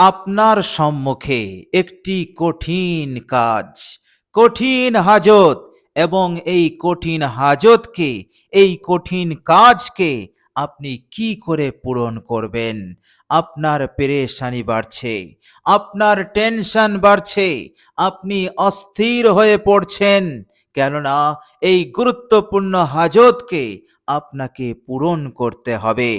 আপনার সম্মুখে একটি কঠিন কাজ, কঠিন হাজত এবং এই কঠিন হাজতকে, এই কঠিন কাজকে আপনি কি করে পূরণ করবেন? আপনার পেরেশানি বাড়ছে, আপনার টেনশন বাড়ছে, আপনি অস্থির হয়ে পড়ছেন, কেননা এই গুরুত্বপূর্ণ হাজতকে আপনাকে পূরণ করতে হবে।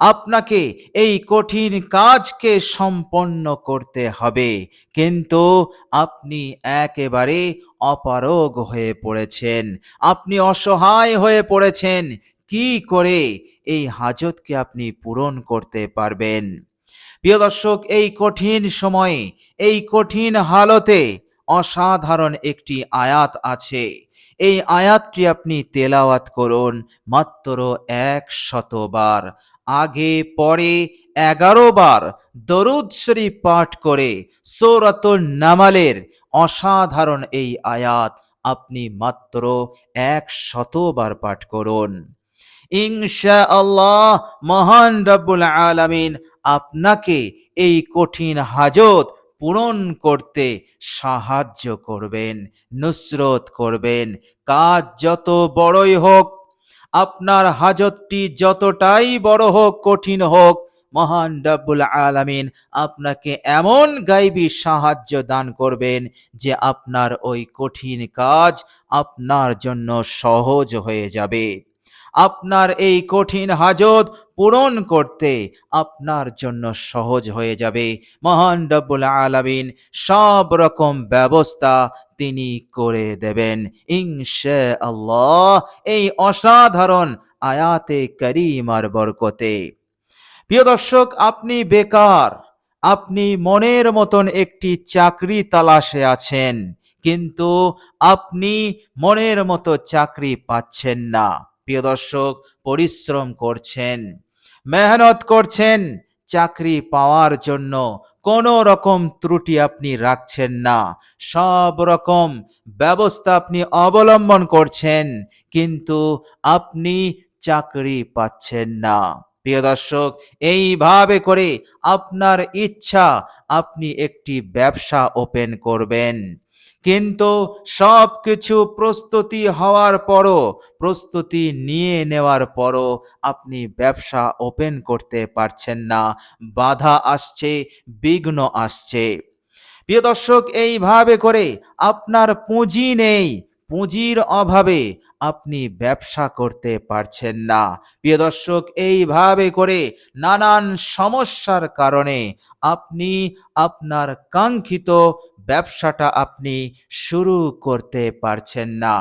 আপনাকে এই কঠিন কাজকে সম্পন্ন করতে হবে। কিন্তু আপনি একেবারে অপারগ হয়ে পড়েছেন। আপনি অসহায় হয়ে পড়েছেন। কি করে এই হাজতকে আপনি পূরণ করতে পারবেন? প্রিয় দর্শক, এই কঠিন সময়ে, এই কঠিন হালতে অসাধারণ একটি আয়াত আছে। এই আয়াতটি আপনি তেলাওয়াত করুন মাত্র এক শতবার আগে পরে এগারো বার দরুদ শরীফ পাঠ করে সৌরাতুল নামালের অসাধারণ এই আয়াত আপনি মাত্র এক শতবার পাঠ করুন। ইনশা আল্লাহ মহান রব্বুল আলামিন আপনাকে এই কঠিন হাজত পূরণ করতে সাহায্য করবেন, নুসরত করবেন। কাজ যত বড়ই হোক আপনার হাজতটি যতটাই বড় হোক, কঠিন হোক, মহান রব্বুল আলামিন আপনাকে এমন গাইবী সাহায্য দান করবেন যে আপনার ওই কঠিন কাজ আপনার জন্য সহজ হয়ে যাবে। আপনার এই কঠিন হাজত পূরণ করতে আপনার জন্য সহজ হয়ে যাবে। মহান রব্বুল আলামিন সব রকম ব্যবস্থা তিনি করে দেবেন। ইংশে আল্লাহ এই অসাধারণ আয়াতে করিমার বরকতে। প্রিয় দর্শক, আপনি বেকার, আপনি মনের মতন একটি চাকরি তালাশে আছেন, কিন্তু আপনি মনের মতো চাকরি পাচ্ছেন না। প্রিয় দর্শক, পরিশ্রম করছেন, মেহনত করছেন, চাকরি পাওয়ার জন্য কোনো রকম ত্রুটি আপনি রাখছেন না। সব রকম ব্যবস্থা আপনি অবলম্বন করছেন, কিন্তু আপনি চাকরি পাচ্ছেন না। প্রিয় দর্শক, এইভাবে করে আপনার ইচ্ছা আপনি একটি ব্যবসা ওপেন করবেন। কিন্তু সব কিছু প্রস্তুতি হওয়ার পরও, প্রস্তুতি নিয়ে নেওয়ার পরও আপনি ব্যবসা ওপেন করতে পারছেন না। বাধা আসছে, বিঘ্ন আসছে। প্রিয় দর্শক, এইভাবে করে আপনার পুঁজি নেই, পুঁজির অভাবে আপনি ব্যবসা করতে পারছেন না। প্রিয় দর্শক, এইভাবে করে নানান সমস্যার কারণে আপনি আপনার কাঙ্ক্ষিত ব্যবসাটা আপনি শুরু করতে পারছেন না।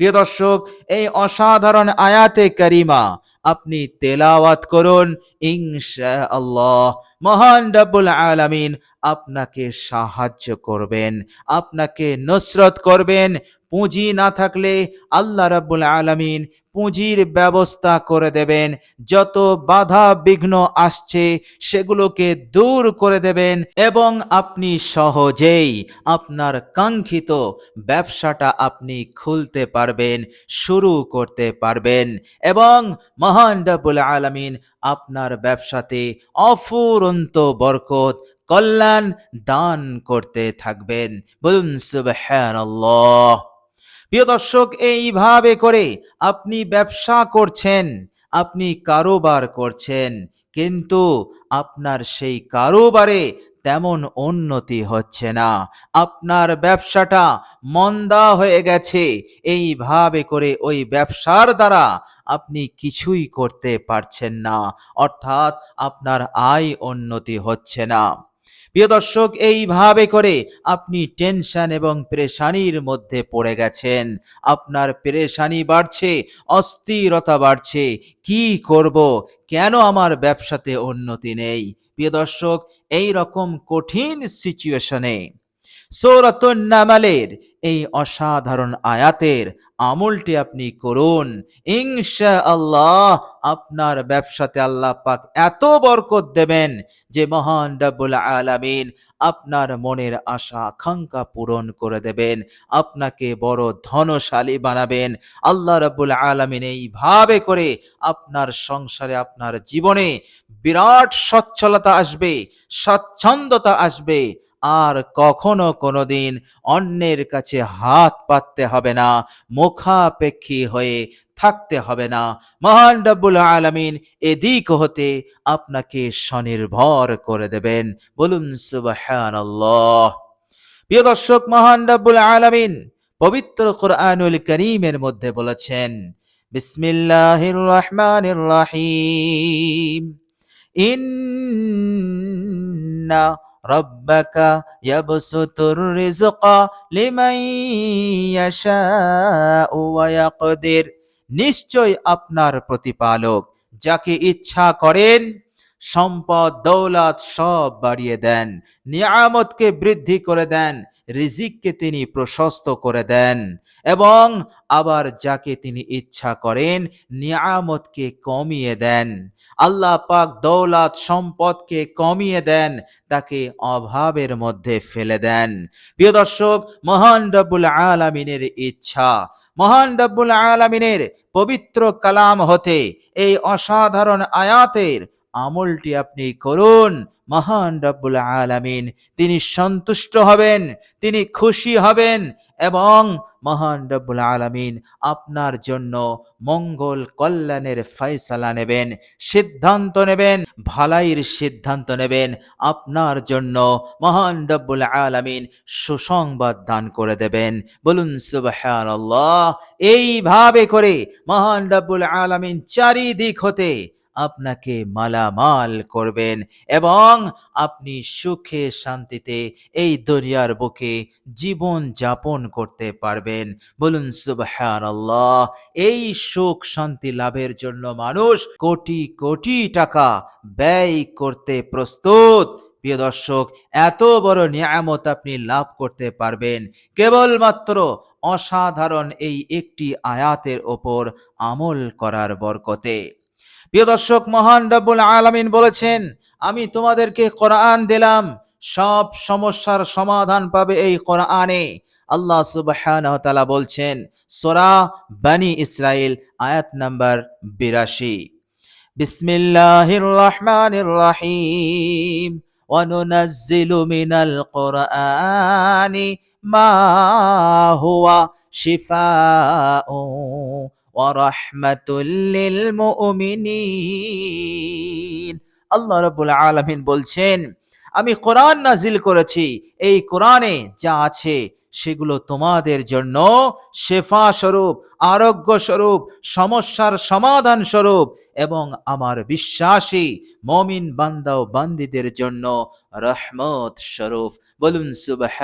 প্রিয় দর্শক এই অসাধারণ আয়াতে করিমা আপনি তেলাওয়াত করুন ইনশা আল্লাহ মহান রব্বুল আলামিন আপনাকে সাহায্য করবেন, আপনাকে নসরত করবেন। পুঁজি না থাকলে আল্লাহ রাব্বুল আলামিন পুঁজির ব্যবস্থা করে দেবেন। যত বাধা বিঘ্ন আসছে সেগুলোকে দূর করে দেবেন এবং আপনি সহজেই আপনার কাঙ্ক্ষিত ব্যবসাটা আপনি খুলতে পারবেন, শুরু করতে পারবেন এবং মহান রাব্বুল আলামিন আপনার ব্যবসাতে অফুরন্ত বরকত, কল্যাণ দান করতে থাকবেন। বলুন, সুবহানাল্লাহ। প্রিয় দর্শক, এইভাবে করে আপনি ব্যবসা করছেন, আপনি কারোবার করছেন, কিন্তু আপনার সেই কারোবারে তেমন উন্নতি হচ্ছে না। আপনার ব্যবসাটা মন্দা হয়ে গেছে। এইভাবে করে ওই ব্যবসার দ্বারা আপনি কিছুই করতে পারছেন না। অর্থাৎ আপনার আয় উন্নতি হচ্ছে না। প্রিয় দর্শক, এইভাবে করে আপনি টেনশন এবং পেরেশানির মধ্যে পড়ে গেছেন। আপনার পেরেশানি বাড়ছে, অস্থিরতা বাড়ছে। কি করব? কেন আমার ব্যবসাতে উন্নতি নেই? প্রিয় দর্শক এই রকম কঠিন সিচুয়েশনে সৌরতুন নামালের এই অসাধারণ আয়াতের আমলটি আপনি করুন। ইনশা আল্লাহ আপনার ব্যবসাতে আল্লাহ পাক এত বরকত দেবেন যে মহান রব্বুল আলামিন আপনার মনের আশা, আকাঙ্ক্ষা পূরণ করে দেবেন। আপনাকে বড় ধনশালী বানাবেন। আল্লাহ রব্বুল আলামিন এইভাবে করে আপনার সংসারে, আপনার জীবনে বিরাট সচ্ছলতা আসবে স্বচ্ছন্দতা আসবে। আর কখনো কোনোদিন অন্যের কাছে হাত পাততে হবে না, মুখাপেক্ষী হয়ে থাকতে হবে না। মহান রব্বুল আলামিন এদিক হতে আপনাকে স্বনির্ভর করে দেবেন। বলুন, সুবহানাল্লাহ। প্রিয় দর্শক, মহান রব্বুল আলামিন পবিত্র কোরআনুল করিমের মধ্যে বলেছেন, বিসমিল্লাহির রহমানির রহিম। ইন্না রব্বাকা ইয়াবসুতুর রিজকা লিমান ইয়াশাউ ওয়া ইয়াকদির। নিশ্চয় আপনার প্রতিপালক যাকে ইচ্ছা করেন, সম্পদ, দৌলত সব বাড়িয়ে দেন, নিয়ামতকে বৃদ্ধি করে দেন রিজিককে তিনি প্রশস্ত করে দেন এবং আবার যাকে তিনি ইচ্ছা করেন নিয়ামতকে কমিয়ে দেন। আল্লাহ পাক দৌলত সম্পদকে কমিয়ে দেন, তাকে অভাবের মধ্যে ফেলে দেন। প্রিয় দর্শক, মহান রব্বুল আলামিনের ইচ্ছা, মহান রব্বুল আলামিনের পবিত্র কালাম হতে, এই অসাধারণ আয়াতের আমলটি আপনি করুন। মহান রব্বুল আলামিন। তিনি সন্তুষ্ট হবেন, তিনি খুশি হবেন এবং মহান রব্বুল আলামিন আপনার জন্য মঙ্গল কল্যাণের ফয়সালা নেবেন, সিদ্ধান্ত নেবেন, ভালাইয়ের সিদ্ধান্ত নেবেন, আপনার জন্য মহান রব্বুল আলামিন সুসংবাদ দান করে দেবেন। বলুন সুবহানাল্লাহ। এইভাবে করে মহান রব্বুল আলামিন চারিদিক হতে আপনাকে মালামাল করবেন এবং আপনি সুখে শান্তিতে এই দরিয়ার বুকে জীবন যাপন করতে পারবেন। বলুন, সুবহানাল্লাহ, এই সুখ শান্তি লাভের জন্য মানুষ কোটি কোটি টাকা ব্যয় করতে প্রস্তুত। প্রিয় দর্শক, এত বড় নিয়ামত আপনি লাভ করতে পারবেন। কেবলমাত্র অসাধারণ এই একটি আয়াতের ওপর আমল করার বরকতে। প্রিয় দর্শক মহান রব্বুল আলামিন বলেছেন আমি তোমাদেরকে কোরআন দিলাম সব সমস্যার সমাধান পাবে এই কোরআনে আল্লাহ সুবহানাহু ওয়া তাআলা বলছেন সূরা বনি ইসরাইল আয়াত নাম্বার 82 বিসমিল্লাহির রহমানির রহিম وننزل من القرآن ما هو شفاء আল্লাহ রাব্বুল আলামিন বলছেন, আমি কোরআন নাজিল করেছি। এই কোরআনে যা আছে, সেগুলো তোমাদের জন্য শেফা স্বরূপ আরোগ্য স্বরূপ সমস্যার সমাধান স্বরূপ এবং আমার বিশ্বাসী মমিন বান্দা বান্দিদের জন্য রহমত স্বরূপ বলুন সুবাহ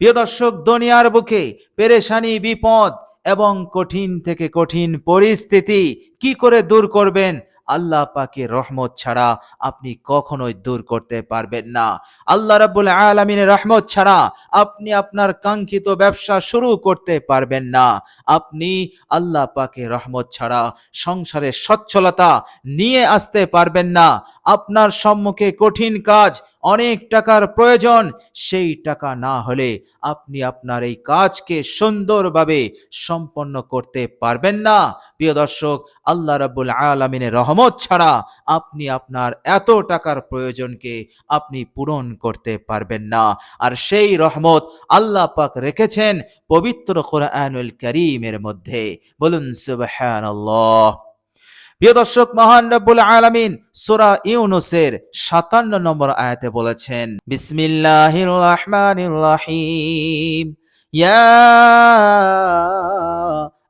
প্রিয় দর্শক, দুনিয়ার বুকে পেরেশানি, বিপদ এবং কঠিন থেকে কঠিন পরিস্থিতি কি করে দূর করবেন? আল্লাহ পাকে রহমত ছাড়া আপনি কখনোই দূর করতে পারবেন না। আল্লাহ রাব্বুল আলামিনের রহমত ছাড়া আপনি আপনার কাঙ্ক্ষিত ব্যবসা শুরু করতে পারবেন না। আপনি আল্লাহ পাকে রহমত ছাড়া সংসারে সচ্ছলতা নিয়ে আসতে পারবেন না। আপনার সম্মুখে কঠিন কাজ, অনেক টাকার প্রয়োজন, সেই টাকা না হলে আপনি আপনার এই কাজকে সুন্দরভাবে সম্পন্ন করতে পারবেন না। প্রিয় দর্শক, আল্লাহ রাব্বুল আলামিনের রহমত ছাড়া আপনি আপনার এত টাকার প্রয়োজনকে আপনি পূরণ করতে পারবেন না। আর সেই রহমত আল্লাহ পাক রেখেছেন পবিত্র কোরআনুল করিমের মধ্যে। বলুন সুবহানাল্লাহ। প্রিয় দর্শক মহান রব্বুল আলামিন সূরা ইউনুসের 57 নম্বর আয়াতে বলেছেন বিসমিল্লাহির রহমানির রহিম ইয়া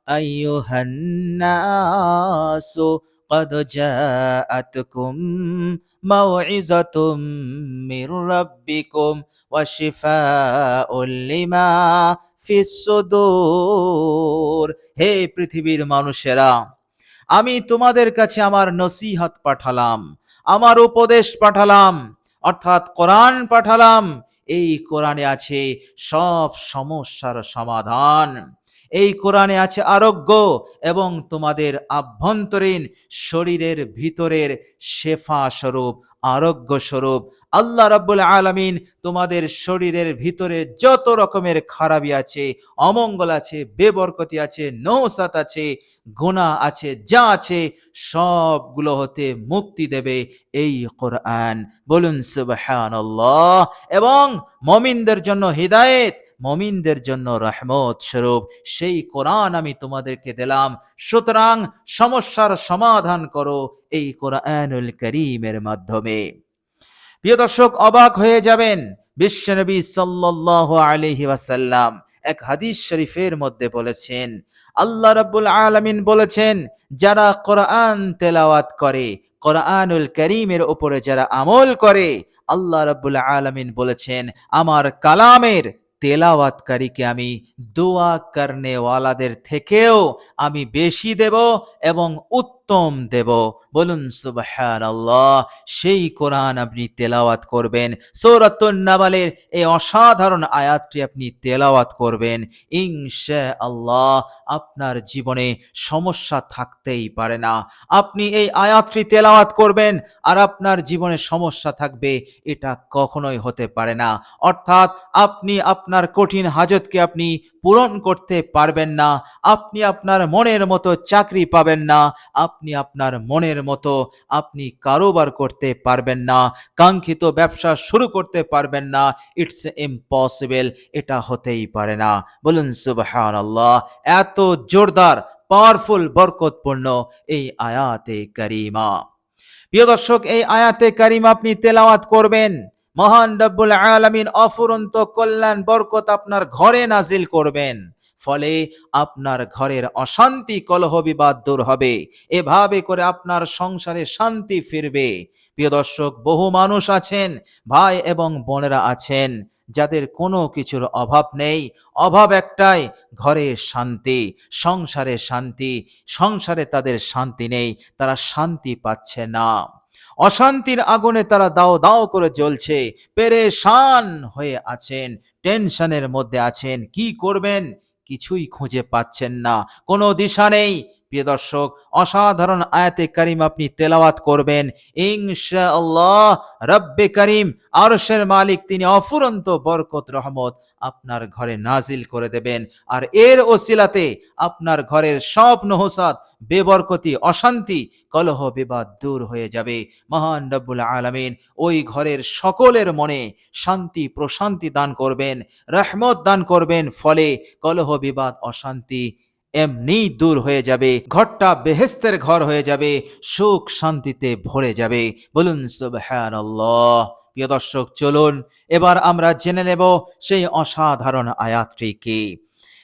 আইয়ুহান নাসু قد جاءتكم موعظة من ربكم وشفاء لما في الصدور হে পৃথিবীর মানুষেরা আমি তোমাদের কাছে আমার নসিহত পাঠালাম, আমার উপদেশ পাঠালাম, অর্থাৎ কোরআন পাঠালাম। এই কোরআনে আছে সব সমস্যার সমাধান। এই কোরআনে আছে আরোগ্য এবং তোমাদের আভ্যন্তরীণ শরীরের ভিতরের শেফা স্বরূপ আরোগ্য স্বরূপ আল্লাহ রাব্বুল আলামিন তোমাদের শরীরের ভিতরে যত রকমের খারাপি আছে, অমঙ্গল আছে, বেবরকতি আছে, নৌসাত আছে, গুনাহ আছে, যা আছে, সবগুলো হতে মুক্তি দেবে এই কোরআন। বলুন সুবহানাল্লাহ। এবং মমিনদের জন্য হিদায়েত মমিনদের জন্য রহমত স্বরূপ, সেই কোরআন আমি তোমাদেরকে দিলাম। সুতরাং সমস্যার সমাধান করো এই কোরআনুল করিমের মাধ্যমে। প্রিয় দর্শক, অবাক হয়ে যাবেন বিশ্বনবী সাল্লাল্লাহু আলাইহি ওয়াসাল্লাম এক হাদিস শরীফের মধ্যে বলেছেন, আল্লাহ রাব্বুল আলামিন বলেছেন, যারা কোরআন তেলাওয়াত করে, কোরআনুল করিমের উপরে যারা আমল করে, আল্লাহ রাব্বুল আলামিন বলেছেন, আমার কালামের তেলাওয়াতকারীকে আমি দোয়া কর্নেওয়ালাদের থেকেও আমি বেশি দেব এবং উত্তম দেব। বলুন, সুবহানাল্লাহ, সেই কোরআন আপনি তেলাওয়াত করবেন। সূরাতুন নাবালের এই অসাধারণ আয়াতটি আপনি তেলাওয়াত করবেন। ইনশা আল্লাহ আপনার জীবনে সমস্যা থাকতেই পারে না। আপনি এই আয়াতটি তেলাওয়াত করবেন আর আপনার জীবনে সমস্যা থাকবে, এটা কখনোই হতে পারে না। অর্থাৎ আপনি আপনার কঠিন হাজতকে আপনি পূরণ করতে পারবেন না। আপনি আপনার মনের মতো চাকরি পাবেন না। আপনি আপনার মনের মতো আপনি কারোবার করতে পারবেন না, কাঙ্ক্ষিত ব্যবসা শুরু করতে পারবেন না ইটস ইম্পসিবল এটা হতেই পারে না। বলুন, সুবহানাল্লাহ, এত জোরদার পাওয়ারফুল বরকতপূর্ণ এই আয়াতে কারিমা। প্রিয় দর্শক, এই আয়াতে কারিমা আপনি তেলাওয়াত করবেন। মহান রব্বুল আলামিন অফুরন্ত কল্যাণ, বরকত আপনার ঘরে নাজিল করবেন। ফলে আপনার ঘরের অশান্তি কলহ বিবাদ দূর হবে। এভাবে করে আপনার সংসারে শান্তি ফিরবে। প্রিয় দর্শক, বহু মানুষ আছেন, ভাই এবং বোনেরা আছেন, যাদের কোনো কিছুর অভাব নেই। অভাব একটাই, ঘরে শান্তি, সংসারে শান্তি, সংসারে তাদের শান্তি নেই, তারা শান্তি পাচ্ছে না। অশান্তির আগুনে তারা দাও দাও করে জ্বলছে, পেরেশান হয়ে আছেন, টেনশনের মধ্যে আছেন, কি করবেন? কিছুই খুঁজে পাচ্ছেন না। কোনো দিশা নেই। প্রিয় দর্শক, অসাধারণ আয়াতে কারিম আপনি তেলাওয়াত করবেন। ইনশাআল্লাহ, রব্বে করিম, আরশের মালিক তিনি অফুরন্ত বরকত, রহমত আপনার ঘরে নাজিল করে দেবেন। আর এর ওসিলাতে আপনার ঘরের সব নহসাদ বেবরকতি, অশান্তি, কলহ, বিবাদ দূর হয়ে যাবে। মহান রব্বুল আলামিন ওই ঘরের সকলের মনে শান্তি, প্রশান্তি দান করবেন, রহমত দান করবেন। ফলে কলহ, বিবাদ, অশান্তি এমনি দূর হয়ে যাবে, ঘরটা বেহেস্তের ঘর হয়ে যাবে, সুখ শান্তিতে ভরে যাবে। বলুন, সুবহানাল্লাহ। প্রিয় দর্শক, চলুন, এবার আমরা জেনে নেব সেই অসাধারণ আয়াতটি কি।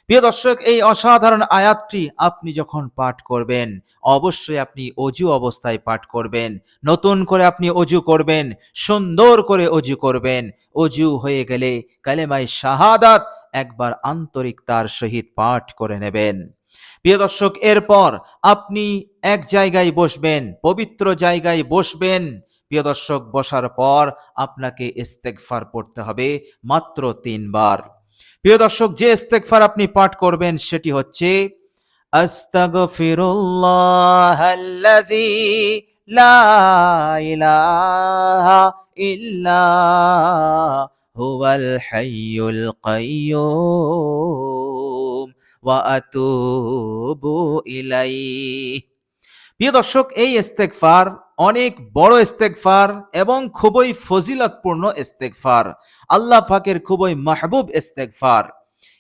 প্রিয় দর্শক, এই অসাধারণ আয়াতটি আপনি যখন পাঠ করবেন, অবশ্যই আপনি অজু অবস্থায় পাঠ করবেন। নতুন করে আপনি অজু করবেন, সুন্দর করে অজু করবেন। অজু হয়ে গেলে কালেমাই শাহাদাত একবার আন্তরিকতার সহিত পাঠ করে নেবেন। প্রিয় দর্শক, এরপর আপনি এক জায়গায় বসবেন, পবিত্র জায়গায় বসবেন। প্রিয় দর্শক, বসার পর আপনাকে ইস্তেগফার পড়তে হবে মাত্র তিনবার। প্রিয় দর্শক, যে ইস্তেগফার আপনি পাঠ করবেন সেটি হচ্ছে আস্তাগফিরুল্লাহ আল্লাযী লা ইল্লা হুয়াল হাইয়ুল কাইয়্যুম ওয়া আতুবু ইলাইহি। প্রিয় দর্শক, এই ইস্তেগফার অনেক বড় ইস্তেগফার এবং খুবই ফজিলতপূর্ণ ইস্তেগফার। আল্লাহ পাকের খুবই মাহবুব ইস্তেগফার।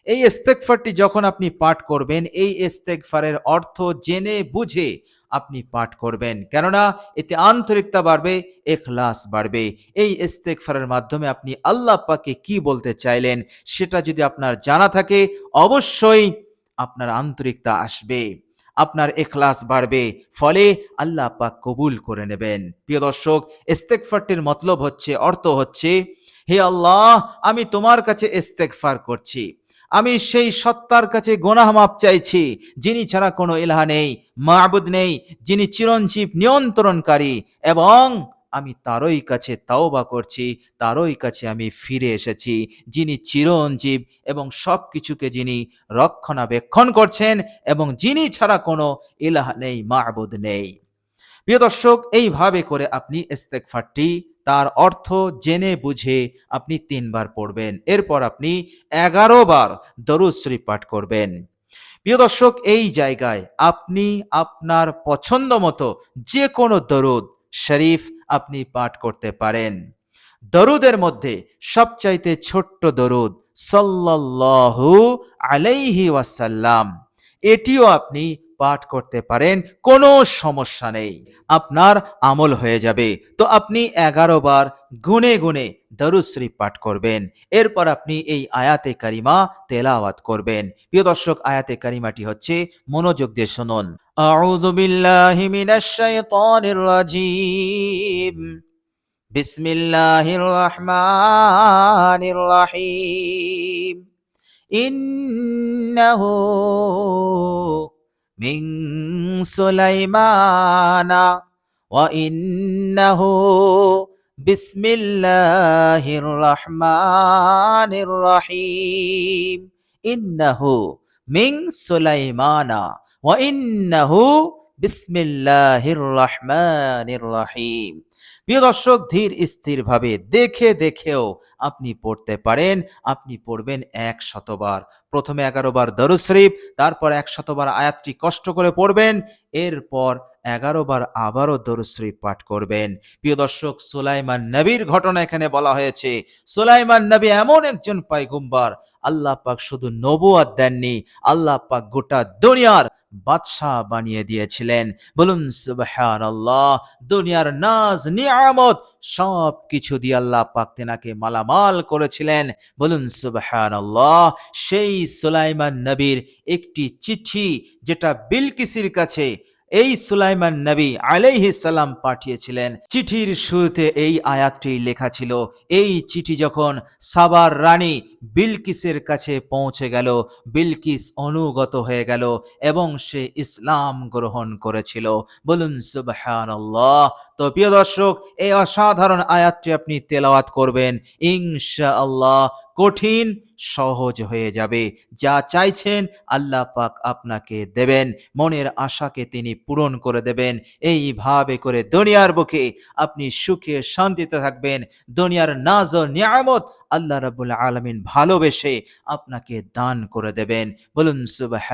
এই ইস্তেগফারটি যখন আপনি পাঠ করবেন, এই ইস্তেগফারের অর্থ জেনে বুঝে আপনি পাঠ করবেন। কেননা, এতে আন্তরিকতা বাড়বে, এখলাস বাড়বে। এই ইস্তেগফারের মাধ্যমে আপনি আল্লাহ পাকে কি বলতে চাইলেন, সেটা যদি আপনার জানা থাকে, অবশ্যই আপনার আন্তরিকতা আসবে, আপনার এখলাস বাড়বে, ফলে আল্লাহ পাক কবুল করে নেবেন। প্রিয় দর্শক ইস্তেকফারটির মতলব হচ্ছে, অর্থ হচ্ছে, হে আল্লাহ, আমি তোমার কাছে ইস্তেকফার করছি, আমি সেই সত্তার কাছে গোনাহ মাপ চাইছি, যিনি ছাড়া কোনো ইলাহা নেই মাহবুদ নেই, যিনি চিরঞ্জীব, নিয়ন্ত্রণকারী এবং আমি তারই কাছে তাওবা করছি, তারই কাছে আমি ফিরে এসেছি। যিনি চিরঞ্জীব এবং সব কিছুকে যিনি রক্ষণাবেক্ষণ করছেন এবং যিনি ছাড়া কোনো ইলাহ নেই মাহবুদ নেই। প্রিয় দর্শক, এইভাবে করে আপনি ইস্তেকফারটি তার অর্থ জেনে বুঝে আপনি তিনবার পড়বেন। এরপর আপনি এগারো বার দরুদ শরীফ পাঠ করবেন। প্রিয় দর্শক, এই জায়গায় আপনি আপনার পছন্দ মতো যে কোনো দরুদ, শরীফ আপনি পাঠ করতে পারেন। দরুদের মধ্যে সবচাইতে ছোট্ট দরুদ, সাল্লাল্লাহু আলাইহি ওয়াসাল্লাম। এটিও আপনি পাঠ করতে পারেন, কোনো সমস্যা নেই। আপনার আমল হয়ে যাবে। তো আপনি এগারো বার গুনে গুনে দরুদ শরীফ পাঠ করবেন। এরপর আপনি এই আয়াতে কারিমা তেলাওয়াত করবেন। প্রিয় দর্শক, আয়াতে কারিমাটি হচ্ছে মনোযোগ দিয়ে শুনুন। আউযু বিল্লাহি মিনাশ শাইতানির রাজীম বিসমিল্লাহির রহমানির রহিম ইন্নাহু মিন সুলাইমানা ওয়া ইন্নাহু বিসমিল্লাহির রহমানির রহিম ইন্নাহু মিন সুলাইমানা ওয়া ইন্নাহু বিসমিল্লাহির রহমানির রহিম প্রিয় দর্শক, ধীর স্থিরভাবে দেখে দেখেও আপনি পড়তে পারেন, আপনি পড়বেন এক শতবার। প্রথমে এগারো বার দরুদ শরীফ, তারপর এক শতবার আয়াতটি কষ্ট করে পড়বেন, এরপর এগারো বার আবারও দরুদ শরীফ পাঠ করবেন। প্রিয় দর্শক, সুলাইমান নবীর ঘটনা এখানে বলা হয়েছে, সুলাইমান নবী এমন একজন পাইগুম্বার আল্লাহ পাক শুধু নবুয়াত দেননি, আল্লাহ পাক গোটা দুনিয়ার বাদশাহ বানিয়ে দিয়েছিলেন। বলুন সুবহান আল্লাহ দুনিয়ার নাজ, নিয়ামত সব কিছু দিয়ে আল্লাহ পাক তেনাকে মালামাল করেছিলেন। বলুন সুবহান আল্লাহ সেই সুলাইমান নবীর একটি চিঠি যেটা বিলকিসির কাছে এই সুলাইমান নবী আলাইহি সালাম পাঠিয়েছিলেন। চিঠির শুরুতে এই আয়াতটি লেখা ছিল, এই চিঠি যখন সাবার রানী বিলকিসের কাছে পৌঁছে গেল, বিলকিস অনুগত হয়ে গেল এবং সে ইসলাম গ্রহণ করেছিল। বলুন, সুবহানাল্লাহ। তো প্রিয় দর্শক, এই অসাধারণ আয়াতটি আপনি তেলাওয়াত করবেন, ইনশাআল্লাহ কঠিন, সহজ হয়ে যাবে। যা চাইছেন আল্লাহ পাক আপনাকে দেবেন, মনের আশাকে তিনি পূরণ করে দেবেন। এইভাবে করে দুনিয়ার বুকে আপনি সুখে শান্তিতে থাকবেন, দুনিয়ার নাজ নিয়ামত আল্লাহ রাবুল আলমিন ভালোবেসে আপনাকে দান করে দেবেন। বলুন সুবাহ